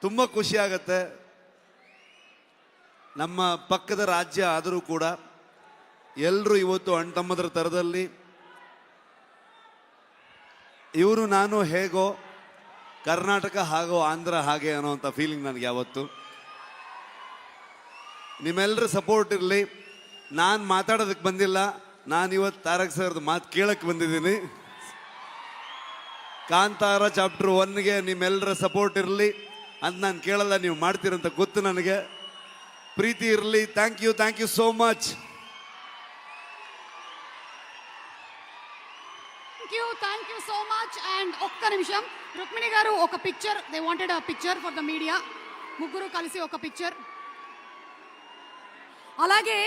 ತುಂಬ ಖುಷಿ ಆಗತ್ತೆ ನಮ್ಮ ಪಕ್ಕದ ರಾಜ್ಯ ಆದರೂ ಕೂಡ ಎಲ್ಲರೂ ಇವತ್ತು ಅಣ್ತಮ್ಮದ್ರ ಥರದಲ್ಲಿ ಇವರು ನಾನು ಹೇಗೋ ಕರ್ನಾಟಕ ಹಾಗೋ ಆಂಧ್ರ ಹಾಗೆ ಅನ್ನೋವಂಥ ಫೀಲಿಂಗ್ ನನಗೆ ಯಾವತ್ತು. ನಿಮ್ಮೆಲ್ಲರ ಸಪೋರ್ಟ್ ಇರಲಿ. ನಾನು ಮಾತಾಡೋದಕ್ಕೆ ಬಂದಿಲ್ಲ. ನಾನು ಇವತ್ತು ತಾರಕ್ ಸರ್ದು ಮಾತು ಕೇಳಕ್ಕೆ ಬಂದಿದ್ದೀನಿ. ಕಾಂತಾರ ಚಾಪ್ಟರ್ ಒನ್ಗೆ ನಿಮ್ಮೆಲ್ಲರ ಸಪೋರ್ಟ್ ಇರಲಿ. ಅಂತ ನಾನು ಕೇಳಲ್ಲ ನೀವು ಮಾಡ್ತೀರಂತ ಗೊತ್ತು ನನಗೆ ಪ್ರೀತಿ ಇರಲಿ thank you thank you so much thank you thank you so much and ఒక్క నిమిషం రుక్మిణి గారు ఒక picture they wanted a picture for the media ముగ్గురు కలిసి ఒక పిక్చర్ అలాగే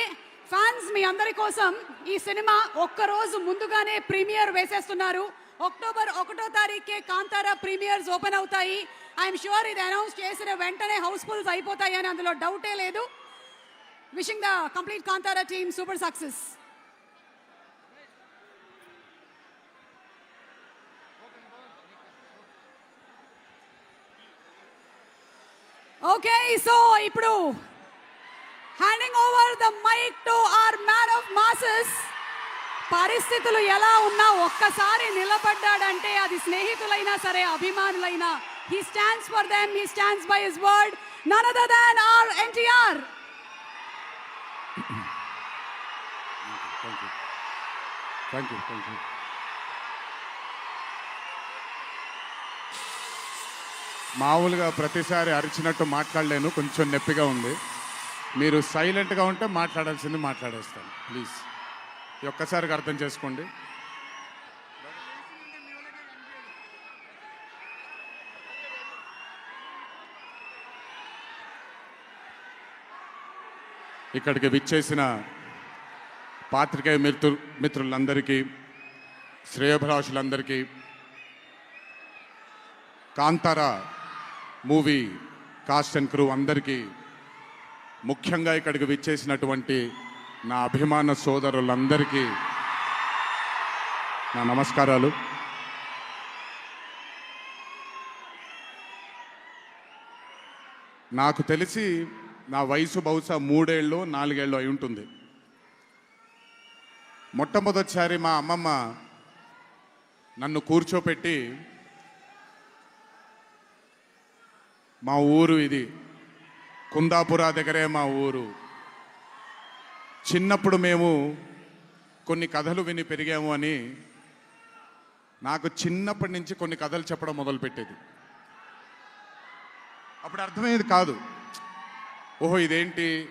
ఫ్యాన్స్ మీ అందరి కోసం ఈ సినిమా ఒక్క రోజు ముందుగానే ప్రీమియర్ వేసేస్తున్నారు అక్టోబర్ ఒకటో తారీఖే కాంతారా ప్రీమియర్స్ ఓపెన్ అవుతాయి ఐఎమ్ షూర్ ఇది అనౌన్స్ చేసిన వెంటనే హౌస్ఫుల్స్ అయిపోతాయి అని అందులో డౌటే లేదు. Wishing the complete Kantara team super success okay so ఇప్పుడు handing over the mic to our man of masses పరిస్థితులు ఎలా ఉన్నా ఒక్కసారి నిలబడ్డాడంటే అది స్నేహితులైనా సరే అభిమానులైనా he stands for them he stands by his word none other than our NTR thank you thank you మామూలుగా ప్రతిసారి అరిచినట్టు మాట్లాడలేను కొంచెం నొప్పిగా ఉంది. మీరు సైలెంట్గా ఉంటే మాట్లాడాల్సింది మాట్లాడేస్తాను ప్లీజ్ ఈ అర్థం చేసుకోండి. ఇక్కడికి విచ్చేసిన పాత్రికేయ మిత్రు మిత్రులందరికీ శ్రేయభిలాషులందరికీ Kantara movie cast and crew అందరికీ ముఖ్యంగా ఇక్కడికి విచ్చేసినటువంటి నా అభిమాన సోదరులందరికీ నా నమస్కారాలు. నాకు తెలిసి నా వయసు బహుశా మూడేళ్ళు నాలుగేళ్ళు అయి ఉంటుంది. మొట్టమొదటిసారి మా అమ్మమ్మ నన్ను కూర్చోపెట్టి మా ఊరు ఇది కుందాపుర దగ్గరే మా ఊరు. చిన్నప్పుడు మేము కొన్ని కథలు విని పెరిగాము అని నాకు చిన్నప్పటి నుంచి కొన్ని కథలు చెప్పడం మొదలుపెట్టేది. అప్పుడు అర్థమయ్యేది కాదు. ఓహో ఇదేంటి?